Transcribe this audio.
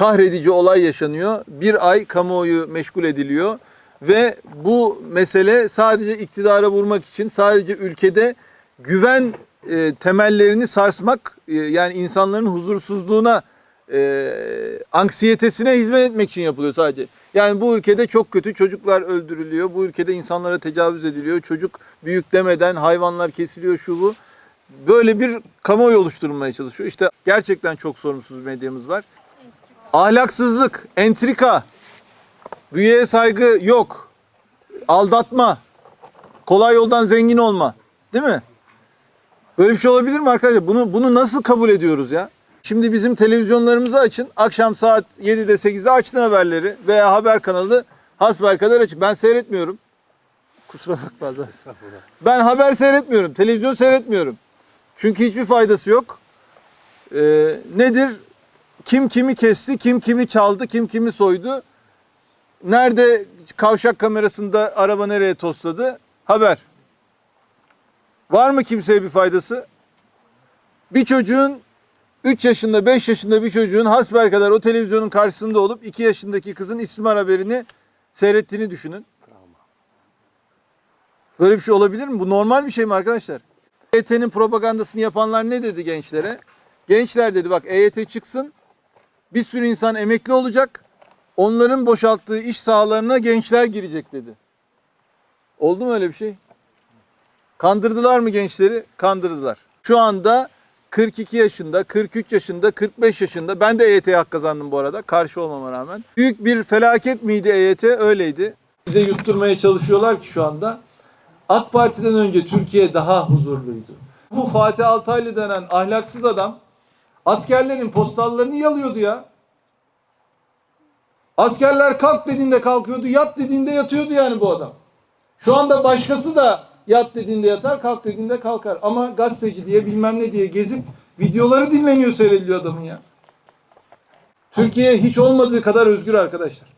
kahredici olay yaşanıyor. Bir ay kamuoyu meşgul ediliyor ve bu mesele sadece iktidara vurmak için sadece ülkede güven e, temellerini sarsmak e, yani insanların huzursuzluğuna e, anksiyetesine hizmet etmek için yapılıyor sadece. Yani bu ülkede çok kötü çocuklar öldürülüyor. Bu ülkede insanlara tecavüz ediliyor. Çocuk büyük demeden hayvanlar kesiliyor şu bu. Böyle bir kamuoyu oluşturulmaya çalışıyor. İşte gerçekten çok sorumsuz medyamız var. Ahlaksızlık, entrika, büyüye saygı yok. Aldatma, kolay yoldan zengin olma. Değil mi? Böyle bir şey olabilir mi arkadaşlar? Bunu bunu nasıl kabul ediyoruz ya? Şimdi bizim televizyonlarımızı açın. Akşam saat 7'de 8'de açtın haberleri veya haber kanalı hasbelkader açık. Ben seyretmiyorum. Kusura bakma. Ben haber seyretmiyorum. Televizyon seyretmiyorum. Çünkü hiçbir faydası yok. Ee, nedir? Kim kimi kesti, kim kimi çaldı, kim kimi soydu. Nerede kavşak kamerasında araba nereye tosladı? Haber. Var mı kimseye bir faydası? Bir çocuğun 3 yaşında 5 yaşında bir çocuğun hasbelkader o televizyonun karşısında olup 2 yaşındaki kızın istimar haberini seyrettiğini düşünün. Böyle bir şey olabilir mi? Bu normal bir şey mi arkadaşlar? EYT'nin propagandasını yapanlar ne dedi gençlere? Gençler dedi bak EYT çıksın. Bir sürü insan emekli olacak. Onların boşalttığı iş sahalarına gençler girecek dedi. Oldu mu öyle bir şey? Kandırdılar mı gençleri? Kandırdılar. Şu anda 42 yaşında, 43 yaşında, 45 yaşında. Ben de EYT'ye hak kazandım bu arada. Karşı olmama rağmen. Büyük bir felaket miydi EYT? Öyleydi. Bize yutturmaya çalışıyorlar ki şu anda. AK Parti'den önce Türkiye daha huzurluydu. Bu Fatih Altaylı denen ahlaksız adam askerlerin postallarını yalıyordu ya. Askerler kalk dediğinde kalkıyordu, yat dediğinde yatıyordu yani bu adam. Şu anda başkası da yat dediğinde yatar, kalk dediğinde kalkar. Ama gazeteci diye bilmem ne diye gezip videoları dinleniyor, seyrediliyor adamın ya. Türkiye hiç olmadığı kadar özgür arkadaşlar.